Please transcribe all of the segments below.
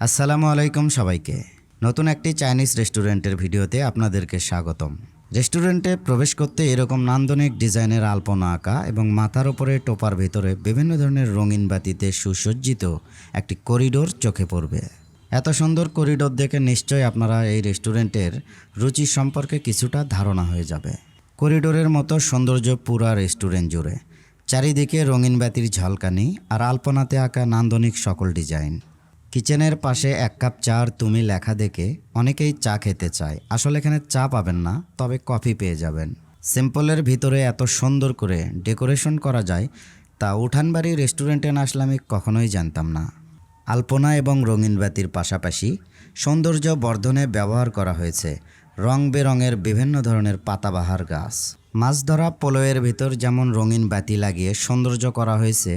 আসসালামু আলাইকুম সবাইকে। নতুন একটি চাইনিজ রেস্টুরেন্টের ভিডিওতে আপনাদেরকে স্বাগতম। রেস্টুরেন্টে প্রবেশ করতে এরকম নান্দনিক ডিজাইনের আলপনা আঁকা এবং মাথার ওপরে টোপার ভেতরে বিভিন্ন ধরনের রঙিন বাতিতে সুসজ্জিত একটি করিডোর চোখে পড়বে। এত সুন্দর করিডোর দেখে নিশ্চয়ই আপনারা এই রেস্টুরেন্টের রুচি সম্পর্কে কিছুটা ধারণা হয়ে যাবে। করিডোরের মতো সৌন্দর্য পুরা রেস্টুরেন্ট জুড়ে। চারিদিকে রঙিন বাতির ঝলকানি আর আলপনাতে আঁকা নান্দনিক সকল ডিজাইন। কিচেনের পাশে এক কাপ চা আর তুমি লেখা দেখে অনেকেই চা খেতে চায়। আসলে এখানে চা পাবেন না, তবে কফি পেয়ে যাবেন। সিম্পলের ভিতরে এত সুন্দর করে ডেকোরেশন করা যায়, তা উঠানবাড়ি রেস্টুরেন্টে না আসলে আমি কখনোই জানতাম না। আলপনা এবং রঙিন বাতির পাশাপাশি সৌন্দর্য বর্ধনে ব্যবহার করা হয়েছে। রং বেরঙের বিভিন্ন ধরনের পাতাবাহার গাছ। মাছ ধরা পোলোয়ের ভিতর যেমন রঙিন বাতি লাগিয়ে সৌন্দর্য করা হয়েছে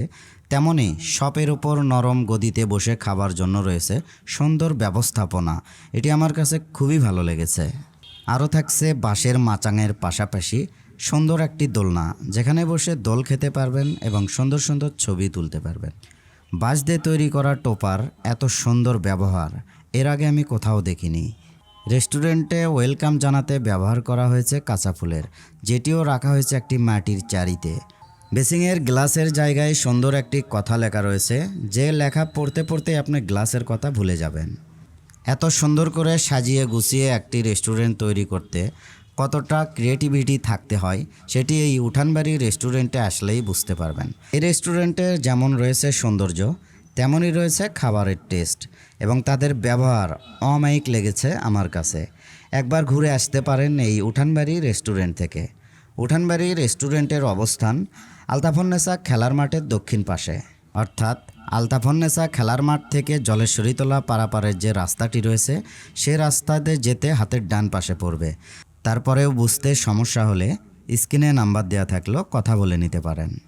তেমনি শপের উপর নরম গদিতে বসে খাবার জন্য রয়েছে সুন্দর ব্যবস্থাপনা। এটি আমার কাছে খুবই ভালো লেগেছে। আরও থাকছে বাঁশের মাচাঙের পাশাপাশি সুন্দর একটি দোলনা, যেখানে বসে দোল খেতে পারবেন এবং সুন্দর সুন্দর ছবি তুলতে পারবেন। বাঁশ দিয়ে তৈরি করা টোপার এত সুন্দর ব্যবহার, এর আগে আমি কোথাও দেখিনি। রেস্টুরেন্টে ওয়েলকাম জানাতে ব্যবহার করা হয়েছে কাঁচা ফুলের, যেটিও রাখা হয়েছে একটি মাটির চারিতে। বেসিংয়ের গ্লাসের জায়গায় সুন্দর একটি কথা লেখা রয়েছে, যে লেখা পড়তে পড়তে আপনি গ্লাসের কথা ভুলে যাবেন। এত সুন্দর করে সাজিয়ে গুছিয়ে একটি রেস্টুরেন্ট তৈরি করতে কতটা ক্রিয়েটিভিটি থাকতে হয়, সেটি এই উঠানবাড়ি রেস্টুরেন্টে আসলেই বুঝতে পারবেন। এই রেস্টুরেন্টে যেমন রয়েছে সৌন্দর্য, তেমনই রয়েছে খাবারের টেস্ট, এবং তাদের ব্যবহার অমায়িক লেগেছে আমার কাছে। একবার ঘুরে আসতে পারেন এই উঠানবাড়ি রেস্টুরেন্ট থেকে। উঠানবাড়ি রেস্টুরেন্টের অবস্থান আলতাফন্নেসা খেলার মাঠের দক্ষিণ পাশে। অর্থাৎ আলতাফন্নেসা খেলার মাঠ থেকে জলেশ্বরীতলা পারাপারের যে রাস্তাটি রয়েছে, সে রাস্তাতে যেতে হাতের ডান পাশে পড়বে। তারপরেও বুঝতে সমস্যা হলে স্ক্রিনে নাম্বার দেওয়া থাকলেও কথা বলে নিতে পারেন।